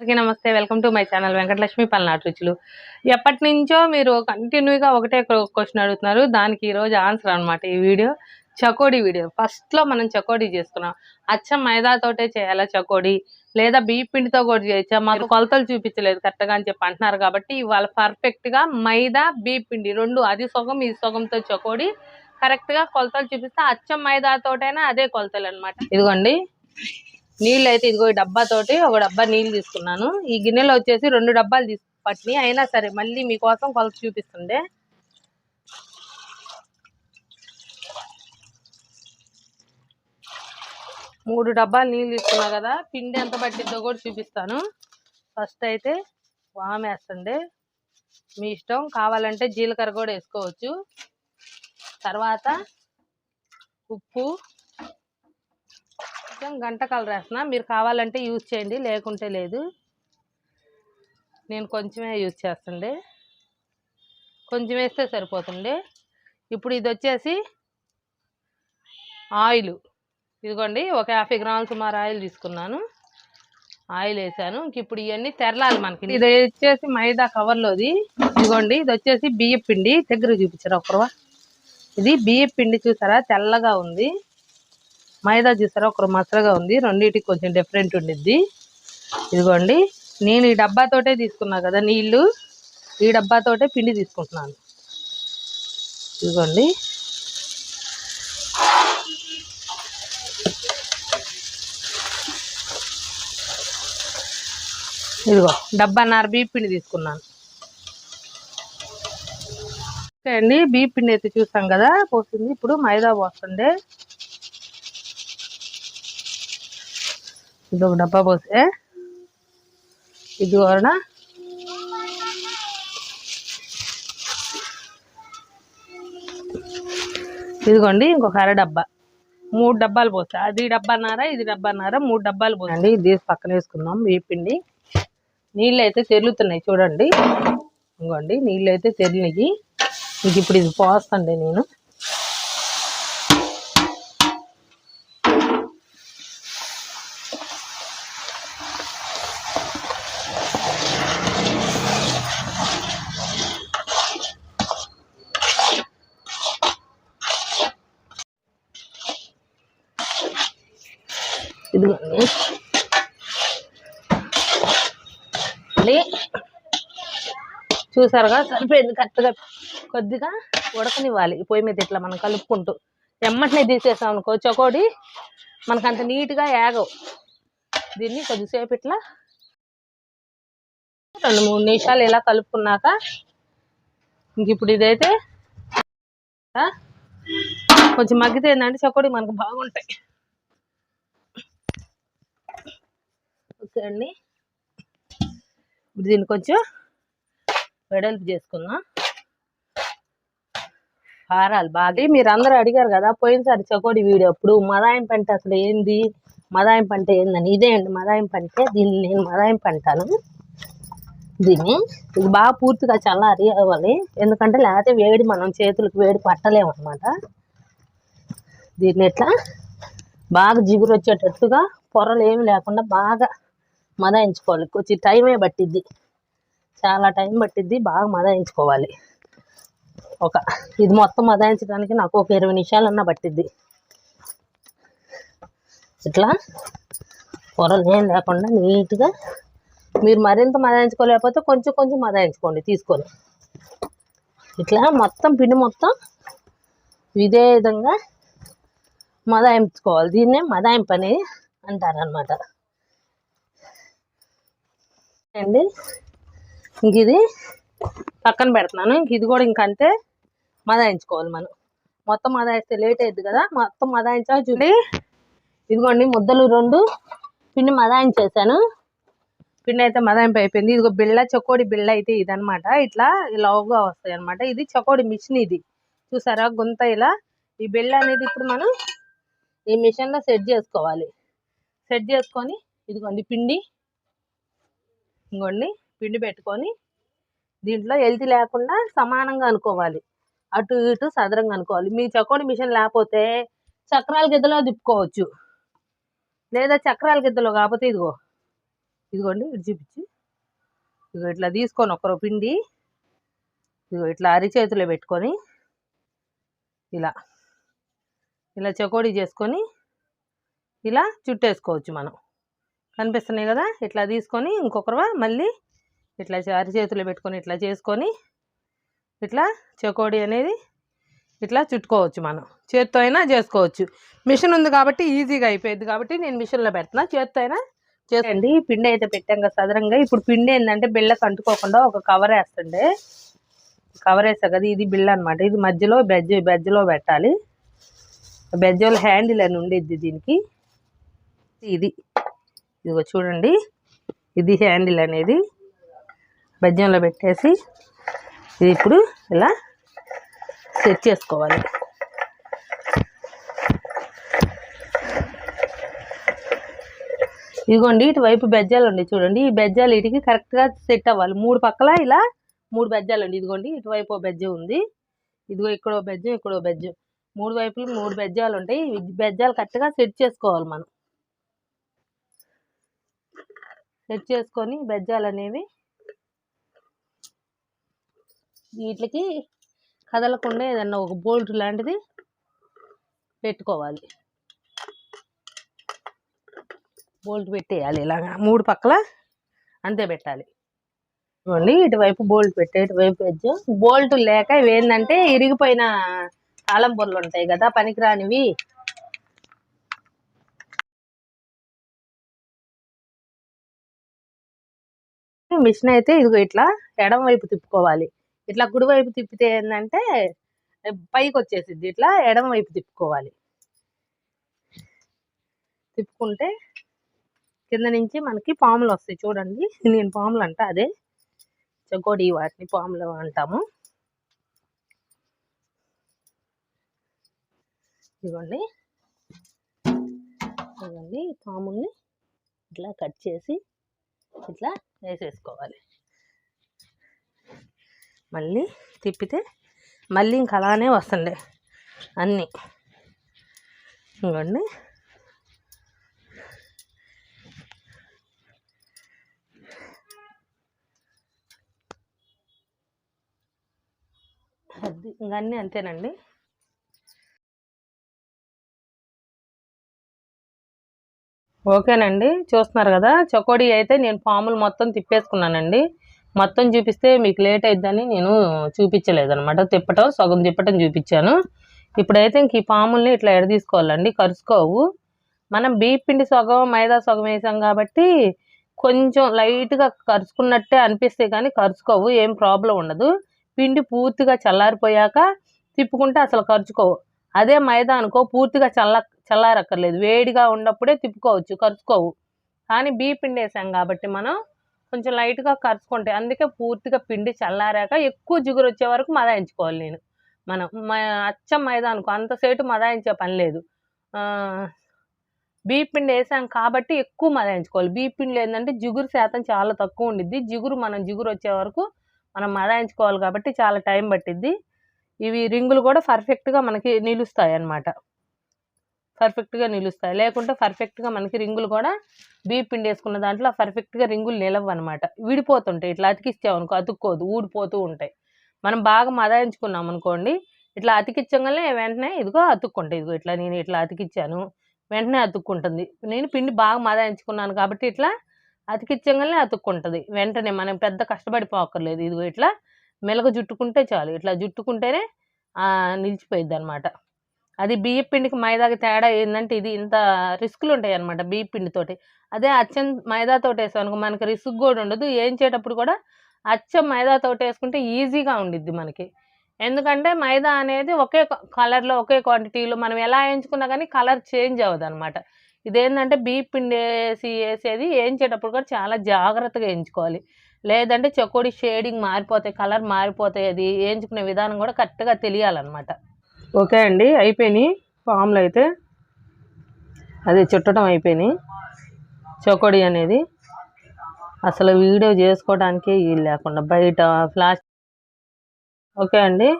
అందరికీ నమస్తే. Welcome to my channel Venkatalakshmi Palnadu రుచులు. ఎప్పటి నుంచో మీరు కంటిన్యూగా ఒకటే క్వశ్చన్ అడుగుతున్నారు. దానికి ఈ రోజు ఆన్సర్ అన్నమాట ఈ వీడియో. చకోడీ వీడియో. ఫస్ట్లో మనం చకోడీ చేసుకున్నాం. అచ్చం మైదాతోటే చేయాలా చకోడీ? లేదా బియ్య పిండితో కూడా చేయొచ్చా? మాకు కొలతలు చూపించలేదు కరెక్ట్గా అని చెప్పి అంటున్నారు కాబట్టి ఇవాళ పర్ఫెక్ట్గా మైదా బియ్య పిండి రెండు అది సగం ఈ సగంతో చకోడీ. కరెక్ట్గా కొలతలు చూపిస్తే అచ్చం మైదాతోటైనా అదే కొలతలు అన్నమాట. ఇదిగోండి. నీళ్ళు అయితే ఇదిగో ఈ డబ్బాతోటి ఒక డబ్బా నీళ్ళు తీసుకున్నాను. ఈ గిన్నెలో వచ్చేసి రెండు డబ్బాలు తీసు పట్టినాయి అయినా సరే మళ్ళీ మీకోసం కొలత చూపిస్తుండే. మూడు డబ్బాలు నీళ్ళు తీసుకున్నా కదా పిండి ఎంత పట్టిద్దో కూడా చూపిస్తాను. ఫస్ట్ అయితే వామ్ వేస్తుండే. మీ ఇష్టం కావాలంటే జీలకర్ర కూడా వేసుకోవచ్చు. తర్వాత ఉప్పు కొంచెం గంట కలర్ వేస్తున్నా. మీరు కావాలంటే యూజ్ చేయండి లేకుంటే లేదు. నేను కొంచెమే యూజ్ చేస్తుండే. కొంచెం వేస్తే సరిపోతుండే. ఇప్పుడు ఇది వచ్చేసి ఆయిల్. ఇదిగోండి ఒక యాభై గ్రాముల సుమారు ఆయిల్ తీసుకున్నాను. ఆయిల్ వేసాను. ఇంక ఇప్పుడు ఇవన్నీ తెరలాలి మనకి. ఇది వచ్చేసి మైదా కవర్లోది. ఇదిగోండి ఇది వచ్చేసి బియ్య పిండి దగ్గర చూపించారు ఒకరువా ఇది బియ్య పిండి చూసారా? తెల్లగా ఉంది. మైదా చూసారా ఒకరు మసరగా ఉంది. రెండింటికి కొంచెం డిఫరెంట్ ఉండిద్ది. ఇదిగోండి. నేను ఈ డబ్బాతోటే తీసుకున్నా కదా నీళ్ళు. ఈ డబ్బాతోటే పిండి తీసుకుంటున్నాను. ఇదిగోండి. ఇదిగో డబ్బాన్నర బియ్య పిండి తీసుకున్నాను. ఓకే అండి. బియ్య పిండి అయితే చూసాం కదా పోతుంది ఇప్పుడు మైదా పోస్తుండే. ఇది ఒక డబ్బా పోసే ఇది కూడా ఇదిగోండి ఇంకొక అర డబ్బా. మూడు డబ్బాలు పోస్తా. అది డబ్బాన్నారా ఇది డబ్బాన్నర మూడు డబ్బాలు పోసండి ఇది పక్కన వేసుకుందాం వేపిండి నీళ్ళు అయితే తెరులుతున్నాయి చూడండి. ఇంకోండి నీళ్ళు అయితే తెరిలినాయి ఇంక ఇప్పుడు ఇది పోస్తండి నేను ఇదిగోండి మళ్ళీ చూసారుగా? సరిపోయింది కరెక్ట్గా కొద్దిగా ఉడకనివ్వాలి పొయ్యి మీద ఇట్లా మనం కలుపుకుంటూ. ఎమ్మటనే తీసేసాం అనుకో చకోడి మనకు అంత నీట్గా యాగవు. దీన్ని కొద్దిసేపు ఇట్లా రెండు మూడు నిమిషాలు ఇలా కలుపుకున్నాక ఇంక ఇప్పుడు ఇదైతే కొంచెం మగ్గితే ఏంటంటే చకోడి మనకు బాగుంటాయి. ఓకే అండి. ఇప్పుడు దీన్ని కొంచెం వెడల్పు చేసుకుందాం. కారాలు బాగా. మీరు అందరూ అడిగారు కదా పోయినసారి చకోడి వీడియో అప్పుడు మదాయం పంట అసలు ఏంది? మదాయం పంట ఏందని. ఇదే అండి మదాయం పంటే దీన్ని నేను మదాయం పంటాను. దీన్ని ఇది బాగా పూర్తిగా చల్లారి అవ్వాలి. ఎందుకంటే లేకపోతే వేడి మనం చేతులకు వేడి పట్టలేము అనమాట దీన్ని ఎట్లా? బాగా జిగురు వచ్చేటట్టుగా పొరలు ఏమి లేకుండా బాగా మదాయించుకోవాలి. కొంచెం టైమే పట్టిద్ది. చాలా టైం పట్టిద్ది బాగా మదాయించుకోవాలి. ఒక ఇది మొత్తం మదాయించడానికి నాకు ఒక ఇరవై నిమిషాలన్నా పట్టిద్ది. ఇట్లా? పొరలు ఏం లేకుండా నీట్గా మీరు మరింత మదాయించుకోలేకపోతే కొంచెం కొంచెం మదాయించుకోండి తీసుకొని. ఇట్లా మొత్తం పిండి మొత్తం ఇదే విధంగా మదాయించుకోవాలి. దీన్నే మదాయింపు అనేది అంటారనమాట అండి ఇంక ఇది పక్కన పెడుతున్నాను. ఇంక ఇది కూడా ఇంక అంతే మదాయించుకోవాలి మనం. మొత్తం మదాయిస్తే లేట్ అయ్యింది కదా. మొత్తం మదాయించాలి చూడండి ఇదిగోండి ముద్దలు రెండు. పిండి మదాయించేసాను. పిండి అయితే మదాయింపు అయిపోయింది. ఇదిగో బిళ్ళ చకోడి బిళ్ళ అయితే ఇదనమాట ఇట్లా లావుగా వస్తాయి అనమాట ఇది చకోడి మిషన్ ఇది. చూసారా గుంత ఇలా. ఈ బిళ్ళ అనేది ఇప్పుడు మనం ఈ మిషన్లో సెట్ చేసుకోవాలి. సెట్ చేసుకొని ఇదిగోండి పిండి. ఇంకోండి పిండి పెట్టుకొని దీంట్లో ఎల్తి లేకుండా సమానంగా అనుకోవాలి. అటు ఇటు సదరంగా అనుకోవాలి. మీ చకోడి మిషన్ లేకపోతే చక్రాల గిద్దలో తిప్పుకోవచ్చు లేదా చక్రాల గిద్దలో కాకపోతే ఇదిగో ఇదిగోండి ఇటు చూపించి. ఇదిగో ఇట్లా తీసుకొని ఒకరు పిండి ఇదిగో ఇట్లా అరిచేతిలో పెట్టుకొని ఇలా ఇలా చకోడీ చేసుకొని ఇలా చుట్టేసుకోవచ్చు మనం. కనిపిస్తున్నాయి కదా? ఇట్లా తీసుకొని ఇంకొకరు మళ్ళీ ఇట్లా అరిచేతిలో పెట్టుకొని ఇట్లా చేసుకొని ఇట్లా చకోడి అనేది ఇట్లా చుట్టుకోవచ్చు మనం. చేత్తో అయినా చేసుకోవచ్చు. మిషన్ ఉంది కాబట్టి ఈజీగా అయిపోయింది కాబట్టి నేను మిషన్లో పెడుతున్నా. చేత్తో అయినా చేయండి పిండి అయితే పెట్టాం కదా సదరంగా ఇప్పుడు పిండి ఏంటంటే బిళ్ళకు అంటుకోకుండా ఒక కవర్ వేస్తుండే. కవర్ వేస్తా కదా ఇది బిళ్ళ అనమాట ఇది మధ్యలో బెజ్జ బెజ్జలో పెట్టాలి. బెజ్జలో హ్యాండిల్ అని ఉండేది దీనికి. ఇది. ఇదిగో చూడండి. ఇది హ్యాండిల్ అనేది. బెజ్జంలో పెట్టేసి ఇది ఇప్పుడు ఇలా సెట్ చేసుకోవాలి. ఇదిగోండి ఇటువైపు బెజ్జాలు ఉండి చూడండి. ఈ బెజ్జాలు ఇటుకి కరెక్ట్గా సెట్ అవ్వాలి. మూడు పక్కల ఇలా మూడు బెజ్జాలు అండి ఇదిగోండి ఇటువైపు బెజ్జ ఉంది. ఇదిగో ఇక్కడో బెజ్జం ఇక్కడో బెజ్జం. మూడు వైపులు మూడు బెజ్జాలు ఉంటాయి. బెజ్జాలు కరెక్ట్గా సెట్ చేసుకోవాలి మనం. సెట్ చేసుకొని బెజ్జాలు అనేవి వీటికి కదలకుండా ఏదన్నా ఒక బోల్ట్ లాంటిది పెట్టుకోవాలి. బోల్ట్ పెట్టేయాలి ఇలాగా మూడు పక్కల అంతే పెట్టాలి. చూడండి ఇటువైపు బోల్ట్ పెట్టే ఇటువైపు వెజ్ బోల్ట్ లేక ఇవి ఏంటంటే ఇరిగిపోయిన తాళం బొర్రలు ఉంటాయి కదా పనికిరానివి. మిషన్ అయితే ఇదిగో ఇట్లా ఎడం వైపు తిప్పుకోవాలి. ఇట్లా కుడి వైపు తిప్పితే ఏంటంటే పైకి వచ్చేసిద్ది ఇట్లా ఎడమ వైపు తిప్పుకోవాలి. తిప్పుకుంటే కింద నుంచి మనకి పాములు వస్తాయి. చూడండి నేను పాములు అంట అదే. చెకోడి వాటిని పాములు అంటాము. ఇదిగోండి ఇవ్వండి పాముల్ని ఇట్లా కట్ చేసి ఇట్లా వేసేసుకోవాలి. మళ్ళీ తిప్పితే మళ్ళీ ఇంక అలానే వస్తుండే అన్నీ. ఇంకోండి అది ఇంక అన్నీ అంతేనండి. ఓకేనండి చూస్తున్నారు కదా చకోడీ అయితే నేను పాములు మొత్తం తిప్పేసుకున్నానండి. మొత్తం చూపిస్తే మీకు లేట్ అయిద్దని నేను చూపించలేదనమాట తిప్పటం సగం తిప్పటం చూపించాను. ఇప్పుడైతే ఇంక ఈ పాముల్ని ఇట్లా ఎడ తీసుకోవాలండి? కరుసుకోవు. మనం బియ్య పిండి సగం మైదా సగం వేసాం కాబట్టి కొంచెం లైట్గా కరుచుకున్నట్టే అనిపిస్తే కానీ కరుచుకోవు ఏం ప్రాబ్లం ఉండదు. పిండి పూర్తిగా చల్లారిపోయాక తిప్పుకుంటే అసలు కరుచుకోవు. అదే మైదా అనుకో పూర్తిగా చల్ల చల్లారక్కర్లేదు. వేడిగా ఉన్నప్పుడే తిప్పుకోవచ్చు కరుచుకోవు. కానీ బియ్య పిండి వేసాం కాబట్టి మనం కొంచెం లైట్గా కరుచుకుంటాయి. అందుకే పూర్తిగా పిండి చల్లారాక ఎక్కువ జిగురు వచ్చే వరకు మదాయించుకోవాలి నేను. మనం మ- అచ్చం మైదా అనుకో అంతసేటు మదాయించే పని లేదు. ఆ, పిండి వేసాం కాబట్టి ఎక్కువ మదాయించుకోవాలి. బీపిండి పిండి ఏంటంటే జిగురు శాతం చాలా తక్కువ ఉండిద్ది. జిగురు మనం జిగురు వచ్చే వరకు మనం మదాయించుకోవాలి కాబట్టి చాలా టైం పట్టిద్ది. ఇవి రింగులు కూడా పర్ఫెక్ట్గా మనకి నిలుస్తాయి అన్నమాట పర్ఫెక్ట్గా నిలుస్తాయి. లేకుంటే పర్ఫెక్ట్గా మనకి రింగులు కూడా బియ్య పిండి వేసుకున్న దాంట్లో పర్ఫెక్ట్గా రింగులు నిలవు అనమాట విడిపోతుంటాయి. ఇట్లా అతికిచ్చామనుకో అతుక్కోదు ఊడిపోతూ ఉంటాయి. మనం బాగా మదాయించుకున్నాం అనుకోండి ఇట్లా అతికిచ్చగానే వెంటనే ఇదిగో అతుక్కుంటాయి ఇదిగో ఇట్లా నేను ఇట్లా అతికిచ్చాను వెంటనే అతుక్కుంటుంది. నేను పిండి బాగా మదాయించుకున్నాను కాబట్టి ఇట్లా అతికిచ్చగానే అతుక్కుంటుంది. వెంటనే మనం పెద్ద కష్టపడిపోక్కర్లేదు. ఇదిగో ఇట్లా మెలగ జుట్టుకుంటే చాలు. ఇట్లా జుట్టుకుంటేనే నిలిచిపోయిద్ది అనమాట అది బియ్య పిండికి మైదాకి తేడా ఏంటంటే ఇది ఇంత రిస్కులు ఉంటాయి అనమాట బియ్య పిండితోటి. అదే అచ్చం మైదాతోటి వేసానుకో మనకి రిస్క్ కూడా ఉండదు. ఏంచేటప్పుడు కూడా అచ్చం మైదాతోటి వేసుకుంటే ఈజీగా ఉండిద్ది మనకి. ఎందుకంటే మైదా అనేది ఒకే కలర్లో ఒకే క్వాంటిటీలో మనం ఎలా వేయించుకున్నా కానీ కలర్ చేంజ్ అవ్వదు అనమాట ఇదేంటంటే బియ్య పిండి వేసి వేసేది వేయించేటప్పుడు కూడా చాలా జాగ్రత్తగా వేయించుకోవాలి. లేదంటే చకోడి షేడింగ్ మారిపోతాయి కలర్ మారిపోతాయి అది వేయించుకునే విధానం కూడా కరెక్ట్గా తెలియాలన్నమాట. ఓకే అండి అయిపోయినాయి ఫామ్లు అయితే. అది చుట్టడం అయిపోయినాయి. చకోడి అనేది. అసలు వీడియో చేసుకోవడానికే వీలు లేకుండా బయట ఫ్లాష్. ఓకే అండి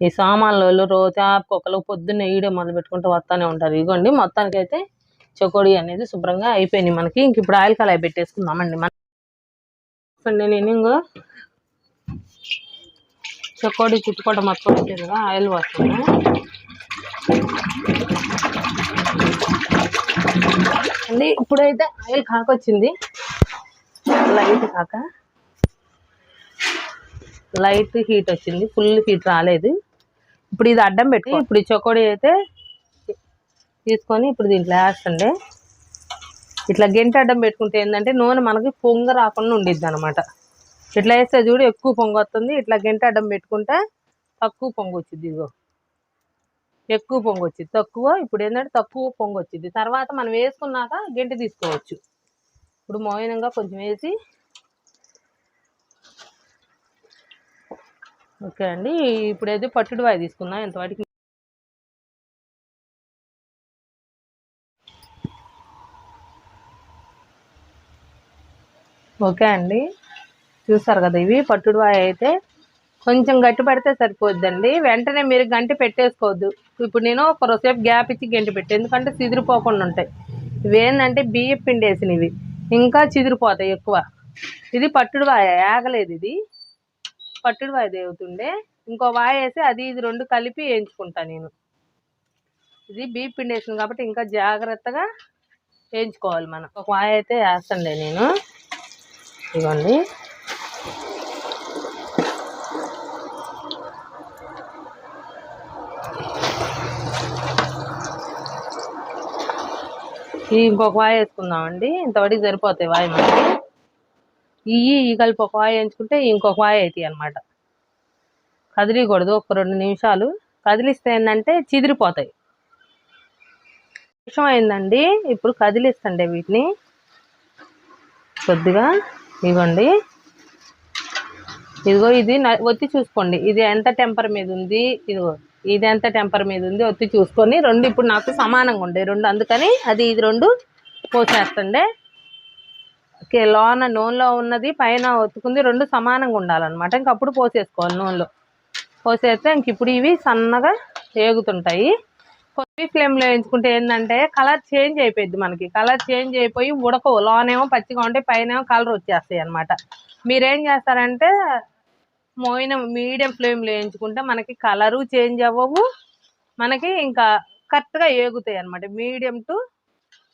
ఈ సామాన్లు రోజు ఒకరు పొద్దున్నే వీడియో మొదలు పెట్టుకుంటూ వస్తూనే ఉంటారు. ఇదిగోండి మొత్తానికైతే చకోడీ అనేది శుభ్రంగా అయిపోయినాయి మనకి. ఇంక ఇప్పుడు ఆయిల్ కలాయి పెట్టేసుకుందామండి. మన నేను ఇంకో చకోడీ చుట్టుకోవడం మొత్తం వచ్చింది కదా ఆయిల్ వస్తుంది అండి ఇప్పుడైతే ఆయిల్ కాకొచ్చింది. లైట్ కాక. లైట్ హీట్ వచ్చింది ఫుల్ హీట్ రాలేదు. ఇప్పుడు ఇది అడ్డం పెట్టుకో ఇప్పుడు ఈ చకోడీ అయితే తీసుకొని ఇప్పుడు దీంట్లో వేస్తండి. ఇట్లా గెంట అడ్డం పెట్టుకుంటే ఏంటంటే నూనె మనకి పొంగ రాకుండా ఉండిద్ది అనమాట ఇట్లా వేస్తే చూడు ఎక్కువ పొంగ వస్తుంది. ఇట్లా గంట అడ్డం పెట్టుకుంటే తక్కువ పొంగు వచ్చింది ఇదిగో. ఎక్కువ పొంగు వచ్చింది. తక్కువ ఇప్పుడు ఏంటంటే తక్కువ పొంగు వచ్చింది. తర్వాత మనం వేసుకున్నాక గంట తీసుకోవచ్చు. ఇప్పుడు మౌనంగా కొంచెం వేసి ఓకే అండి. ఇప్పుడు అయితే పట్టుడు వాయి తీసుకున్నా. ఎంతవాటికి ఓకే అండి. చూసారు కదా ఇవి పట్టుడు వాయి అయితే. కొంచెం గట్టి పడితే సరిపోద్దండి. వెంటనే మీరు గంటి పెట్టేసుకోవద్దు. ఇప్పుడు నేను ఒక గ్యాప్ ఇచ్చి గంటి పెట్టి. ఎందుకంటే చిదిరిపోకుండా ఉంటాయి. ఇవి ఏంటంటే బియ్యం పిండి వేసినవి ఇంకా చిదిరిపోతాయి ఎక్కువ. ఇది పట్టుడు వాయ. ఆగలేదు ఇది. పట్టుడువాయి దేవుతుండే. ఇంకో వాయ వేసి అది ఇది రెండు కలిపి వేయించుకుంటా నేను. ఇది బియ్యం పిండి వేసింది కాబట్టి ఇంకా జాగ్రత్తగా వేయించుకోవాలి మనం. ఒక వాయ అయితే వేస్తండే నేను. ఇవ్వండి ఇంకొక వాయి వేసుకుందామండి. ఇంతవరకు సరిపోతాయి వాయి మనకి. ఇవి ఈ కలిపి ఒక వాయి వేయించుకుంటే ఇంకొక వాయి అవుతాయి అనమాట కదిలియకూడదు ఒక రెండు నిమిషాలు. కదిలిస్తే ఏంటంటే చిదిరిపోతాయి. విషయం అయిందండి. ఇప్పుడు కదిలిస్తండి వీటిని. కొద్దిగా ఇవ్వండి. ఇదిగో ఇది ఒత్తి చూసుకోండి. ఇది ఎంత టెంపర్ మీద ఉంది? ఇదిగో ఇది ఎంత టెంపర్ మీద ఉంది? ఒత్తి చూసుకొని రెండు ఇప్పుడు నాకు సమానంగా ఉండే రెండు. అందుకని అది ఇది రెండు పోసేస్తుండే. ఓకే లోన నూనెలో ఉన్నది పైన ఒత్తుకుంది రెండు సమానంగా ఉండాలన్నమాట. ఇంక అప్పుడు పోసేసుకోవాలి నూనెలో. పోసేస్తే ఇంక ఇప్పుడు ఇవి సన్నగా వేగుతుంటాయి కొద్ది ఫ్లేమ్లో వేయించుకుంటే ఏంటంటే కలర్ చేంజ్ అయిపోయింది మనకి. కలర్ చేంజ్ అయిపోయి ఉడకవు. లోనేమో పచ్చిగా ఉంటే పైన కలర్ వచ్చేస్తాయి అనమాట మీరేం చేస్తారంటే మోయిన మీడియం ఫ్లేమ్లో వేయించుకుంటే మనకి కలరు చేంజ్ అవ్వవు. మనకి ఇంకా కరెక్ట్గా ఏగుతాయి అనమాట మీడియం టు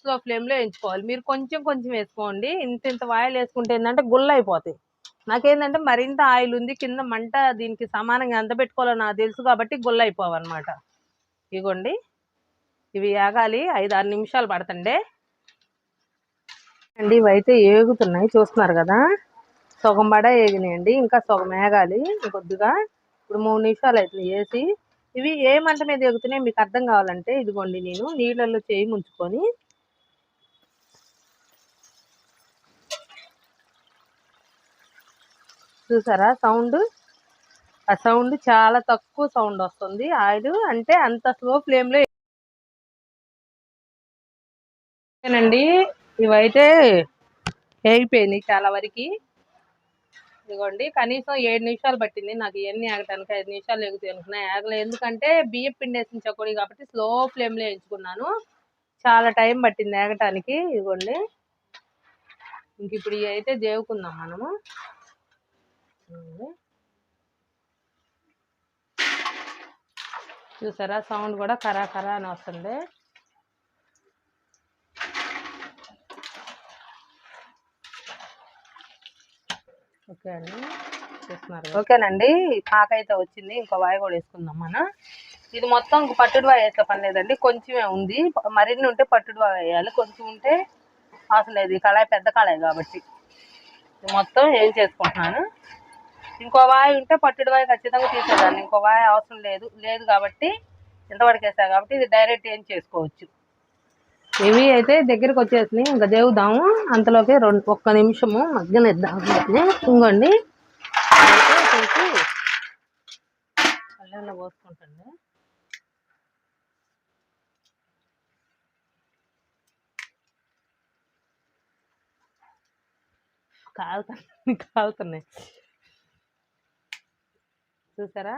స్లో ఫ్లేమ్లో వేయించుకోవాలి. మీరు కొంచెం కొంచెం వేసుకోండి. ఇంత ఇంత ఆయిల్ వేసుకుంటే ఏంటంటే గుల్ల అయిపోతాయి. నాకేంటంటే మరింత ఆయిల్ ఉంది. కింద మంట దీనికి సమానంగా ఎంత పెట్టుకోవాలో నాకు తెలుసు కాబట్టి గుల్ల అయిపోవన్నమాట. ఇగోండి. ఇవి ఏగాలి ఐదు ఆరు నిమిషాలు పడుతుండే. అండి ఇవి అయితే ఏగుతున్నాయి చూస్తున్నారు కదా. సగం బడ ఏగినాయండి ఇంకా సగం ఏగాలి కొద్దిగా ఇప్పుడు మూడు నిమిషాలు అవుతుంది వేసి ఇవి ఏ మంట మీద ఎగుతున్నాయి మీకు అర్థం కావాలంటే ఇదిగోండి నేను నీళ్ళల్లో చేయి ముంచుకొని. చూసారా సౌండ్? ఆ సౌండ్ చాలా తక్కువ సౌండ్ వస్తుంది. ఆయిల్ అంటే అంత స్లో ఫ్లేమ్లో అండి ఇవైతే వేగిపోయినాయి చాలా వరకు. ఇదిగోండి కనీసం ఏడు నిమిషాలు పట్టింది. నాకు ఇవన్నీ ఆగటానికి ఐదు నిమిషాలు ఎగుతాయి అనుకున్నాయి ఆగలే. ఎందుకంటే బియ్యం పిండి వేసిన చకోడీ కాబట్టి స్లో ఫ్లేమ్లో ఎంచుకున్నాను చాలా టైం పట్టింది ఆగటానికి. ఇదిగోండి. ఇంక ఇప్పుడు ఇవి అయితే దేవుకుందాం మనము. చూసారా? సౌండ్ కూడా కరా కరా అని వస్తుంది. ఓకే అండి. చూస్తున్నారు ఓకేనండి. పాకైతే వచ్చింది. ఇంకో వాయి కూడా వేసుకుందాం మనం. ఇది మొత్తం ఇంక పట్టుడు వాయి వేసే పని లేదండి. కొంచెమే ఉంది. మరిన్ని ఉంటే పట్టుడు వాయి వేయాలి. కొంచెం ఉంటే అసలు లేదు ఈ కళాయి పెద్ద కళాయి కాబట్టి. మొత్తం ఏం చేసుకుంటున్నాను? ఇంకో వాయి ఉంటే పట్టుడు వాయి ఖచ్చితంగా తీసేదాన్ని. ఇంకో వాయి అవసరం లేదు. లేదు కాబట్టి ఇంతవరకు వేసా కాబట్టి ఇది డైరెక్ట్ ఏం చేసుకోవచ్చు. ఇవి అయితే దగ్గరికి వచ్చేసినాయి. ఇంకా దేవుదాము. అంతలోకి రెండు ఒక్క నిమిషము మగ్గనిద్దాం వీటిని. ఇంకోండి తీసి పళ్ళెంలో పోసుకుంటండి కాలుతున్నాయి కాలుతున్నాయి. చూసారా?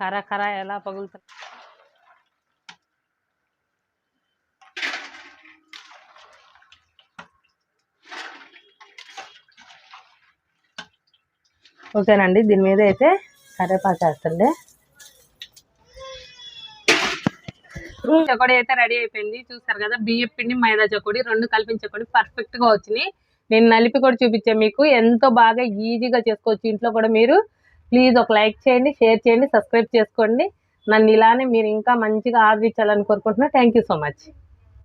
కర కర ఎలా పగులుతుంది ఓకేనండి దీని మీద అయితే కరేపాకు వేస్తండి. చకోడీ అయితే రెడీ అయిపోయింది. చూస్తారు కదా బియ్యం పిండి మైదా చకోడి రెండు కల్పించకోడి పర్ఫెక్ట్గా వచ్చినాయి. నేను నలిపి కూడా చూపించాను మీకు. ఎంతో బాగా ఈజీగా చేసుకోవచ్చు. ఇంట్లో కూడా మీరు ప్లీజ్ ఒక లైక్ చేయండి షేర్ చేయండి సబ్స్క్రైబ్ చేసుకోండి. నన్ను ఇలానే మీరు ఇంకా మంచిగా ఆదరించాలని కోరుకుంటున్నా. Thank you so much.